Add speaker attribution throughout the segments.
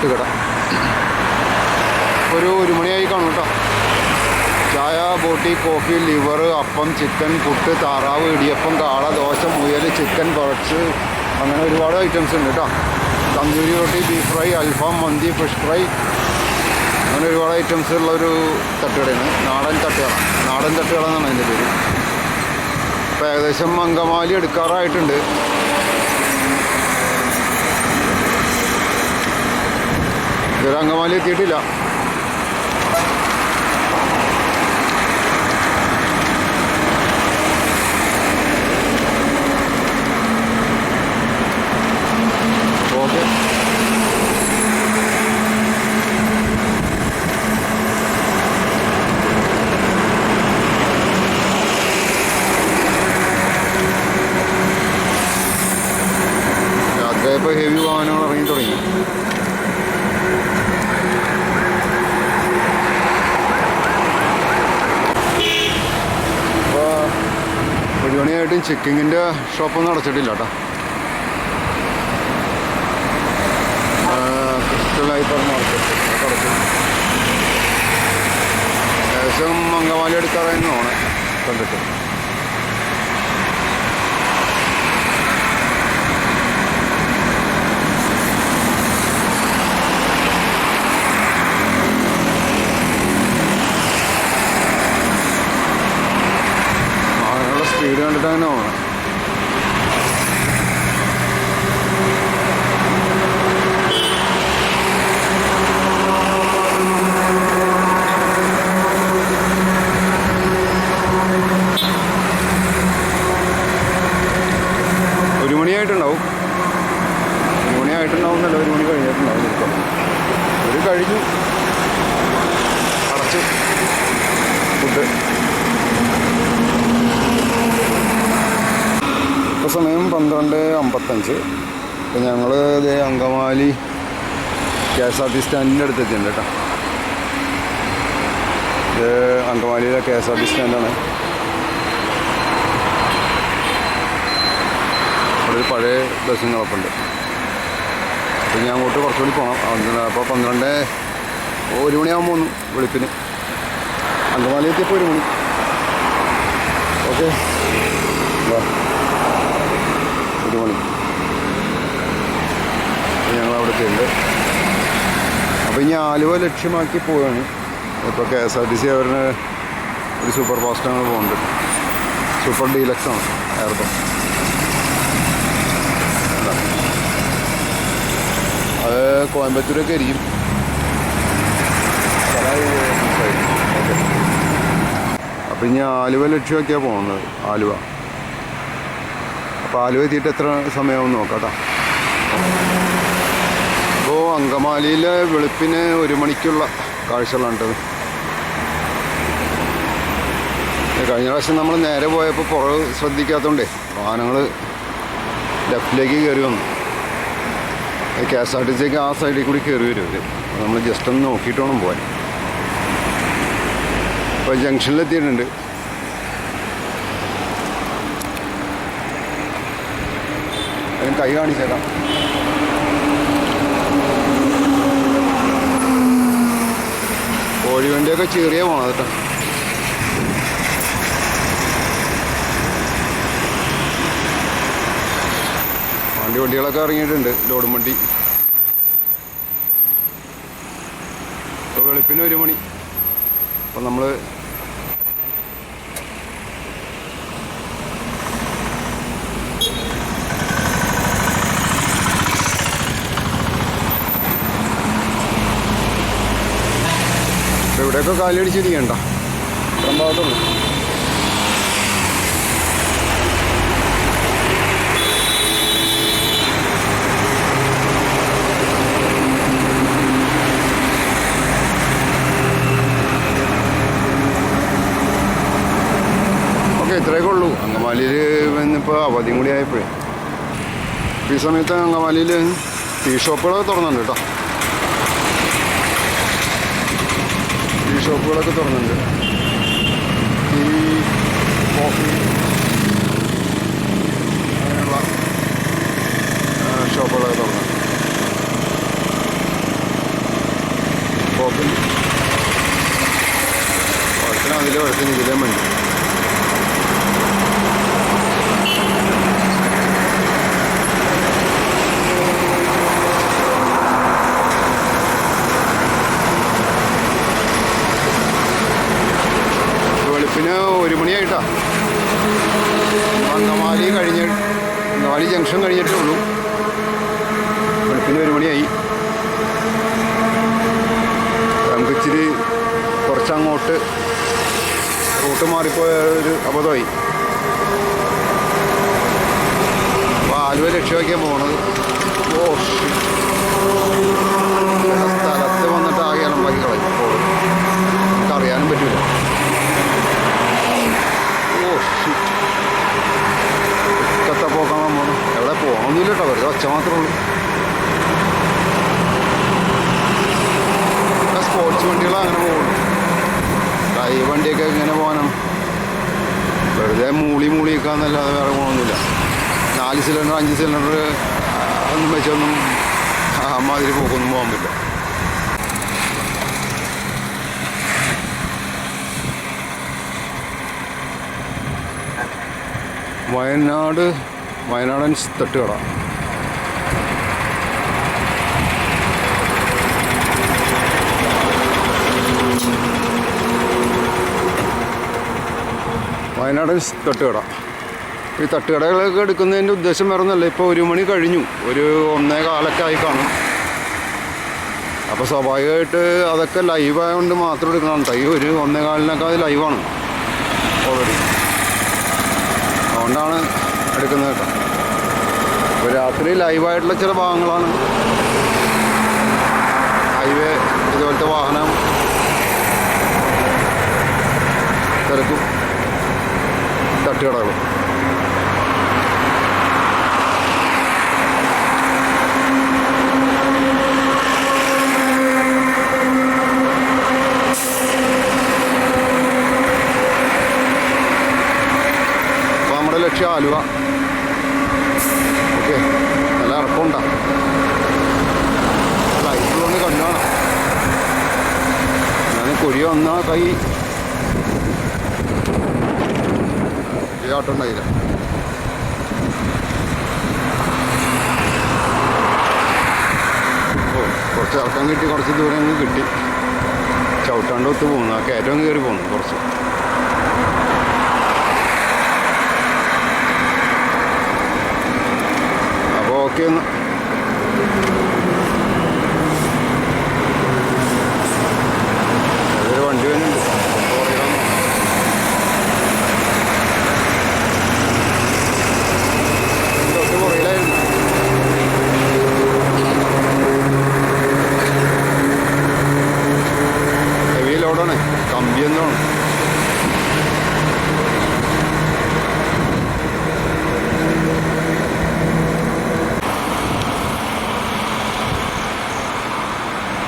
Speaker 1: തട്ടുകട. ഒരു ഒരു മണിയായി കാണും കേട്ടോ. ചായ ബോട്ടി coffee liver appam chicken puttu താറാവ് ഇടിയപ്പം കാള ദോശ മുയൽ ചിക്കൻ കുറച്ച് അങ്ങനെ ഒരുപാട് ഐറ്റംസ് ഉണ്ട് കേട്ടോ. തന്തൂരി റൊട്ടി ബീഫ് ഫ്രൈ അൽഫാം മന്തി ഫിഷ് ഫ്രൈ അങ്ങനെ ഒരുപാട് ഐറ്റംസ് ഉള്ള ഒരു തട്ടുകടയാണ്. നാടൻ തട്ടുകട. നാടൻ തട്ടുകട എന്നാണ് അതിന്റെ പേര്. അപ്പോൾ ഏകദേശം അങ്കമാലി എടുക്കാറായിട്ടുണ്ട്. ഇതുവരെ അങ്കമാലി എത്തിയിട്ടില്ല. ഇപ്പോൾ ഹെവി വാഹനങ്ങൾ ഇറങ്ങി തുടങ്ങി ഇപ്പോൾ മണിയായിട്ടും ചെക്കിങ്ങിന്റെ ഷോപ്പൊന്നും അടച്ചിട്ടില്ല കേട്ടോ. ക്രിസ്റ്റൽ ഹൈപ്പർ മാർക്കറ്റ് അടച്ചു ഏകദേശം അങ്കമാലി എടുക്കാറായിരുന്നു ഓണെ കണ്ടിട്ട് വാഹനങ്ങളുടെ സ്പീഡ് കണ്ടിട്ട് അങ്ങനെ പോകണം മണിയായിട്ടുണ്ടാവും ഒരു മണിയായിട്ടുണ്ടാവും എന്നല്ല ഒരു മണി കഴിഞ്ഞിട്ടുണ്ടാവും ഒരു കഴിഞ്ഞു. അടച്ചു. ഫുഡ്. ഇപ്പോൾ സമയം പന്ത്രണ്ട് അമ്പത്തഞ്ച്. ഇപ്പൊ ഞങ്ങൾ ഇതേ Angamaly K S R T സ്റ്റാൻഡിന്റെ അടുത്തെത്തിയിട്ടുണ്ട് കേട്ടോ. ഇത് അങ്കമാലിയിലെ കെ എസ് ആർ ടി സ്റ്റാൻഡാണ്. ഒരു പഴയ ബസ്സുകളൊക്കെ ഉണ്ട് അപ്പം ഞാൻ അങ്ങോട്ട് കുറച്ചുകൂടി പോകണം അപ്പോൾ പന്ത്രണ്ട് ഒരു മണിയാകുമ്പോൾ ഒന്ന് വെളുപ്പിന്. അങ്കമാലി എത്തിയപ്പോൾ ഒരു മണി. ഓക്കെ. ഒരു മണി. ഞങ്ങൾ അവിടെ ഉണ്ട് അപ്പോൾ ഇനി ആലുവ ലക്ഷ്യമാക്കി പോവുകയാണ് ഇപ്പോൾ K S R T C അവരുടെ ഒരു സൂപ്പർ ഫാസ്റ്റ് ഞങ്ങൾ പോകുന്നുണ്ട് സൂപ്പർ ഡീലക്സ് ആണ് എയർബസ് അത് കോയമ്പത്തൂരൊക്കെ ആയിരിക്കും അപ്പം ഇനി ആലുവ ലക്ഷ്യമൊക്കെയാണ് പോകുന്നത് ആലുവ. അപ്പോൾ ആലുവ എത്തിയിട്ട് എത്ര സമയമാവും നോക്കാം അപ്പോൾ അങ്കമാലിയിലെ വെളുപ്പിന് ഒരു മണിക്കുള്ള കാഴ്ചകളാണിട്ടത് കഴിഞ്ഞ പ്രാവശ്യം നമ്മൾ നേരെ പോയപ്പോൾ കുറവ് ശ്രദ്ധിക്കാത്തതുകൊണ്ടേ വാഹനങ്ങൾ ലെഫ്റ്റിലേക്ക് കയറി വന്നു. കെ എസ് ആർ ടി സിക്ക് ആ സൈഡിൽ കൂടി കയറി വരും അവർ നമ്മൾ ജസ്റ്റ് ഒന്ന് നോക്കിയിട്ട് വേണം പോകാൻ ഇപ്പോൾ ജംഗ്ഷനിലെത്തിയിട്ടുണ്ട്. അതിന് കൈ കാണിച്ചേക്കാം. കോഴിവണ്ടിയൊക്കെ ചെറിയ പോകണം കേട്ടോ. വണ്ടി വണ്ടികളൊക്കെ ഇറങ്ങിയിട്ടുണ്ട്. ലോഡും വണ്ടി. ഇപ്പോൾ വെളുപ്പിന് ഒരു മണി. അപ്പം നമ്മൾ ഇവിടെയൊക്കെ കാലടിച്ചിരിക്കണ്ട ഇത്രയും ഭാഗത്തുള്ളൂ ഓക്കെ ഇത്രയൊക്കെ ഉള്ളൂ അങ്കമാലിയിൽ ഇന്നിപ്പോൾ അവധിയും കൂടി ആയപ്പോഴേ. ഈ സമയത്ത് അങ്കമാലിയിൽ ടീ ഷോപ്പുകളൊക്കെ തുറന്നുണ്ട് കേട്ടോ ടീ ഷോപ്പുകളൊക്കെ തുറന്നുണ്ട് ടീ കോഫി അങ്ങനെയുള്ള ആ, ഷോപ്പുകളൊക്കെ തുറന്നു ജംഗ്ഷൻ കഴിഞ്ഞിട്ടേ ഉള്ളൂ. വെളുപ്പിന് ഒരു മണിയായി. നമുക്ക് ഇച്ചിരി കുറച്ചങ്ങോട്ട് റൂട്ട് മാറിപ്പോയ ഒരു അബദ്ധമായി. അപ്പോൾ ആലുവ ലക്ഷ്യമാക്കിയാണ് പോണത്. ഓ. സ്ഥലത്ത് വന്നിട്ട് ആകെ ഇളമ്പാക്കി കളയും അപ്പോൾ നമുക്ക് അറിയാനും പറ്റില്ല ഓ shit. ഒക്കത്തെ പോക്കാൻ പോകണം പോകണമെന്നില്ല കേട്ടോ വെറുതെ ഒച്ച മാത്രമേ ഉള്ളൂ. സ്പോർട്സ് വണ്ടികൾ അങ്ങനെ പോകുന്നു. കൈ വണ്ടിയൊക്കെ ഇങ്ങനെ പോകാനാണ്. വെറുതെ മൂളി മൂളി നിൽക്കാന്നല്ലാതെ വേറെ ഗുണമൊന്നുമില്ല നാല് സിലിണ്ടർ അഞ്ച് സിലിണ്ടർ ഒന്നും വെച്ചൊന്നും അമ്മാതിരി പോക്കൊന്നും പോകാൻ പറ്റില്ല. വയനാട് വയനാടൻ തട്ടുകട. വയനാടൻ തട്ടുകട. ഈ തട്ടുകടകളൊക്കെ എടുക്കുന്നതിന്റെ ഉദ്ദേശം വേറൊന്നല്ല ഇപ്പോൾ ഒരു മണി കഴിഞ്ഞു. ഒരു ഒന്നേ കാലൊക്കെ ആയി കാണും. അപ്പോൾ സ്വാഭാവികമായിട്ട് അതൊക്കെ ലൈവ് ആയതുകൊണ്ട് മാത്രം എടുക്കണം തൈ ഒരു ഒന്നേ കാലിനൊക്കെ അത് ലൈവാണ് ഓൾറെഡി അതുകൊണ്ടാണ് എടുക്കുന്നത് കേട്ടോ. അപ്പോൾ രാത്രി ലൈവായിട്ടുള്ള ചില ഭാഗങ്ങളാണ്. ഹൈവേ ഇതുപോലത്തെ വാഹനം തിരക്കും തട്ടുകടകളും നമ്മുടെ ലക്ഷ്യം ആലുവ. ഓക്കെ. നല്ല ഇറക്കമുണ്ടാ ലൈറ്റ് വന്ന് കണ്ടാണ് ഞാൻ കുഴി വന്ന കൈ. ആട്ടം ഉണ്ടായില്ല കുറച്ച് ഇറക്കം കിട്ടി കുറച്ച് ദൂരം കിട്ടി. ചവിട്ടാണ്ട് ഒത്ത് പോകുന്നു. ആ കയറ്റം കയറി പോകുന്നു കുറച്ച്. അപ്പോൾ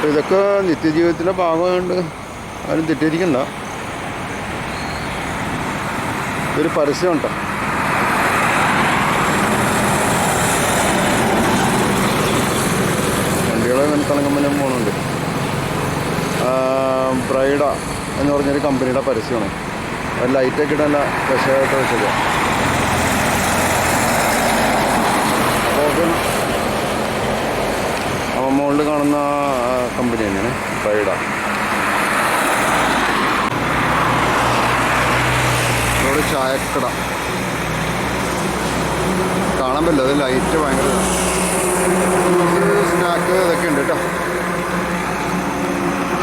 Speaker 1: അപ്പോൾ ഇതൊക്കെ നിത്യജീവിതത്തിന്റെ ഭാഗമായതുകൊണ്ട് ആരും തെറ്റിയിരിക്കണ്ട ഇതൊരു പരസ്യം ഉണ്ടോ വണ്ടികളെ ഞാൻ പോകുന്നുണ്ട് ബ്രൈഡ എന്ന് പറഞ്ഞൊരു കമ്പനിയുടെ പരസ്യമാണ്. അത് ലൈറ്റൊക്കെ ഇടാൻ ഫ്രഷായിട്ട് വെച്ചത് അപ്പോൾ ഓക്കെ അവ മുകളിൽ കാണുന്ന കമ്പനി തന്നെയാണ് ബൈഡ ഇവിടെ ചായക്കട. കാണാൻ പറ്റില്ല അത് ലൈറ്റ് ഭയങ്കര സ്നാക്ക് ഇതൊക്കെ ഉണ്ട് കേട്ടോ.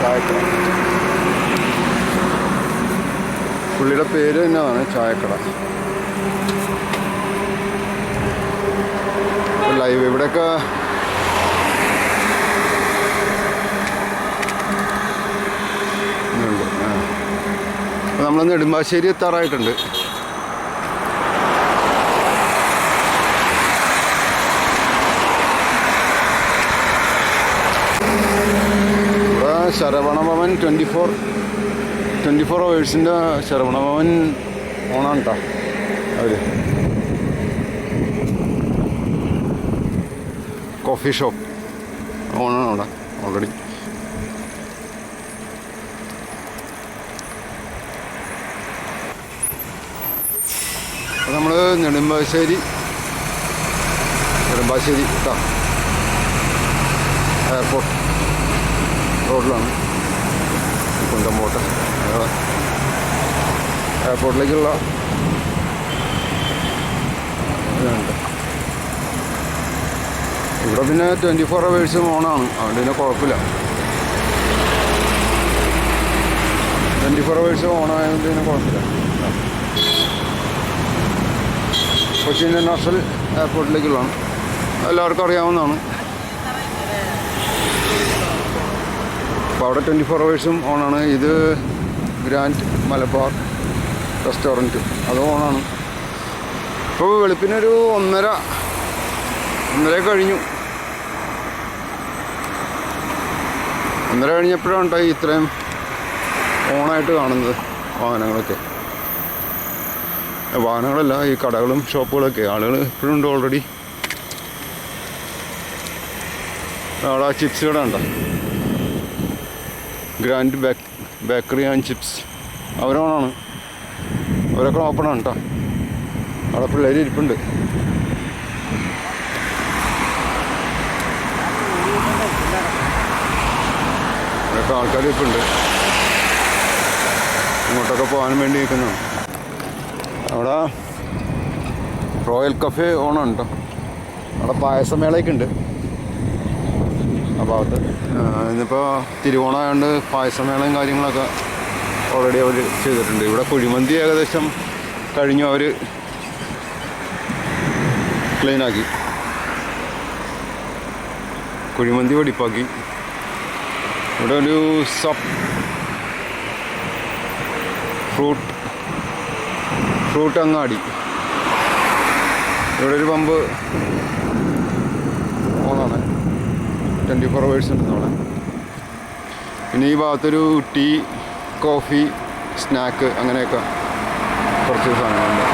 Speaker 1: ചായക്കട. പുള്ളിയുടെ പേര് തന്നെയാണ് ചായക്കട. ലൈവ് ഇവിടെയൊക്കെ ഇതുണ്ട് ആ അപ്പോൾ നമ്മൾ നെടുമ്പാശ്ശേരി എത്താറായിട്ടുണ്ട്. ഇവിടെ Saravana Bhavan twenty four twenty four അവേഴ്സിന്റെ Saravana Bhavan ഓണാണ് കേട്ടോ അവർ. Coffee shop. ഓണാണ് അവിടെ ഓൾറെഡി നമ്മൾ നെടുമ്പാശ്ശേരി നെടുമ്പാശ്ശേരി കേട്ടോ എയർപോർട്ട് റോഡിലാണ് കുണ്ടമ്പോട്ട് എയർപോർട്ടിലേക്കുള്ള ഇവിടെ പിന്നെ ട്വന്റി ഫോർ അവേഴ്സും ഓണാണ്. അതുകൊണ്ട് പിന്നെ കുഴപ്പമില്ല. ട്വന്റി ഫോർ അവേഴ്സും ഓണായതുകൊണ്ട് പിന്നെ കുഴപ്പമില്ല. കൊച്ചി ഇന്റർനാഷണൽ എയർപോർട്ടിലേക്കുള്ളതാണ്. എല്ലാവർക്കും അറിയാവുന്നതാണ്. അപ്പോൾ അവിടെ ട്വന്റി ഫോർ അവേഴ്സും ഓണാണ്. ഇത് ഗ്രാൻഡ് മലബാർ റെസ്റ്റോറന്റ്. അത് ഓണാണ്. ഇപ്പോൾ വെളുപ്പിനൊരു ഒന്നര ഒന്നര കഴിഞ്ഞു. ഒന്നര കഴിഞ്ഞപ്പോഴാണ് കേട്ടോ ഇത്രയും ഓണായിട്ട് കാണുന്നത് വാഹനങ്ങളൊക്കെ. വാഹനങ്ങളല്ല ഈ കടകളും ഷോപ്പുകളൊക്കെ. ആളുകൾ ഇപ്പോഴും ഉണ്ട് ഓൾറെഡി അവിടെ ആ ചിപ്സ് കട ഉണ്ടോ grand bake bakery and chips അവരോണാണ് അവരൊക്കെ ആണ് കേട്ടോ അവിടെ പിള്ളേർ ഇരിപ്പുണ്ട്. അവിടെയൊക്കെ ആൾക്കാർ ഇരിപ്പുണ്ട്. ഇങ്ങോട്ടൊക്കെ പോകാൻ വേണ്ടി നിൽക്കുന്നതാണ്. അവിടെ റോയൽ കഫേ ഓണം കേട്ടോ അവിടെ പായസമേളയൊക്കെ ഉണ്ട് ആ ഭാഗത്ത്. ഇന്നിപ്പോൾ തിരുവോണമായതുകൊണ്ട് പായസമേളയും കാര്യങ്ങളൊക്കെ ഓൾറെഡി അവർ ചെയ്തിട്ടുണ്ട്. ഇവിടെ കുഴിമന്തി ഏകദേശം കഴിഞ്ഞു. അവർ ക്ലീനാക്കി. കുഴിമന്തി വെടിപ്പാക്കി. ഇവിടെ ഒരു സപ്പ് ഫ്രൂട്ട് ഫ്രൂട്ട് അങ്ങാടി ഇവിടെ ഒരു പമ്പ് ഓണാണ് ട്വന്റി ഫോർ അവേഴ്സ് ഉണ്ട് അവിടെ പിന്നെ ഈ ഭാഗത്തൊരു ടീ കോഫി സ്നാക്ക് അങ്ങനെയൊക്കെ കുറച്ച് സാധനങ്ങളുണ്ട്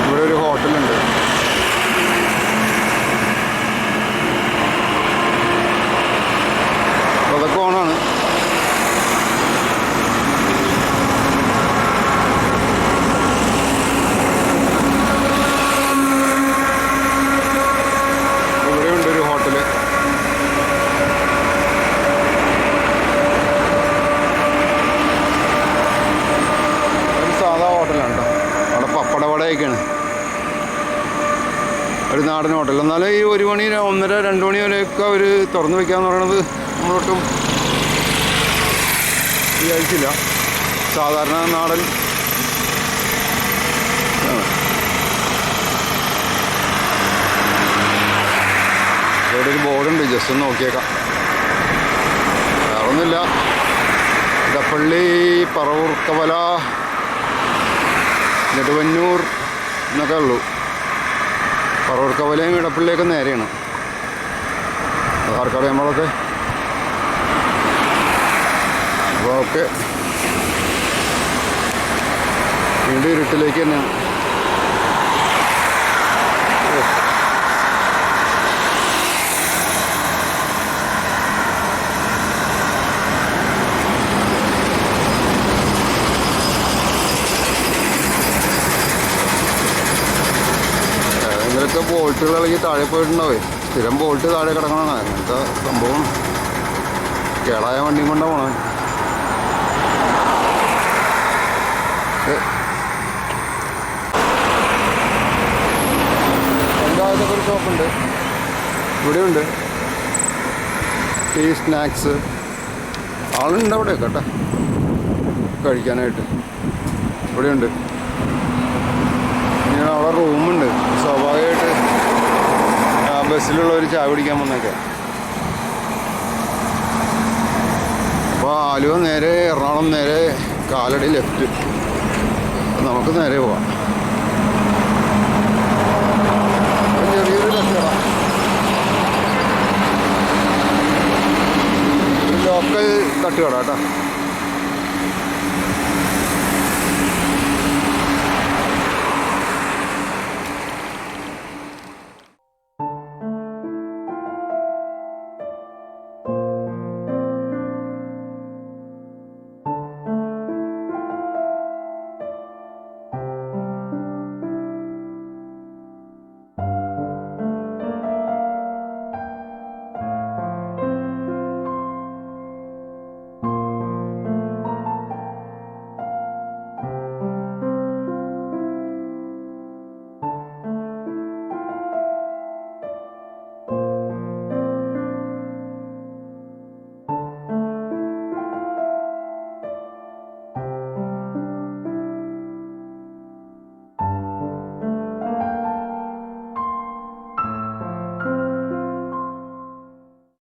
Speaker 1: ഇവിടെ ഒരു ഹോട്ടലുണ്ട് അപ്പോൾ അതൊക്കെ ഓണാണ് ഇവിടെയുണ്ട് ഒരു ഹോട്ടൽ ഒരു സാധാ ഹോട്ടലാണ് കേട്ടോ അവിടെ പപ്പടവടയൊക്കെയാണ് ഒരു നാടൻ ഹോട്ടൽ. എന്നാലും ഈ ഒരു മണി ഒന്നര രണ്ട് മണി വരെയൊക്കെ അവർ തുറന്നു വെക്കാന്ന് പറയണത് നമ്മളൊട്ടും വിചാരിച്ചില്ല. സാധാരണ നാടൻ. ഇവിടെ ഒരു ബോർഡുണ്ട് ജസ്റ്റ് ഒന്ന് നോക്കിയേക്കാം. വേറെ ഒന്നുമില്ല ഇടപ്പള്ളി പറവൂർക്കവല നെടുവന്നൂർ എന്നൊക്കെ ഉള്ളൂ. പറവൂർക്കവലയും ഇടപ്പള്ളിയൊക്കെ നേരെയാണ്. ആർക്കറിയാം നമ്മളൊക്കെ അപ്പോൾ ഓക്കെ. വീണ്ടും ഇരുട്ടിലേക്ക് തന്നെയാണ് ഓ. ബോൾട്ടുകൾ ഇളകി താഴെ പോയിട്ടുണ്ടാവേ സ്ഥിരം ബോൾട്ട് താഴെ കിടക്കണതാണ്. അങ്ങനത്തെ സംഭവം? കേടായ വണ്ടിയും കൊണ്ടാണ് പോണേ. എന്തായാലും ഒരു ഷോപ്പുണ്ട്? ഇവിടെയുണ്ട്. Tea snacks. ആളുണ്ട് അവിടെ കേട്ടോ. കഴിക്കാനായിട്ട്. ഇവിടെയുണ്ട്. പിന്നെ അവിടെ റൂമുണ്ട്. സ്വാഭാവികമായിട്ട് ബസ്സിലുള്ളവർ ചായ കുടിക്കാൻ വന്നേക്കാം. അപ്പോൾ ആലുവ നേരെ എറണാകുളം നേരെ കാലടി ലെഫ്റ്റ്. നമുക്ക് നേരെ പോവാം. ചെറിയൊരു ഒരു ലോക്കൽ തട്ടുകട കേട്ടോ.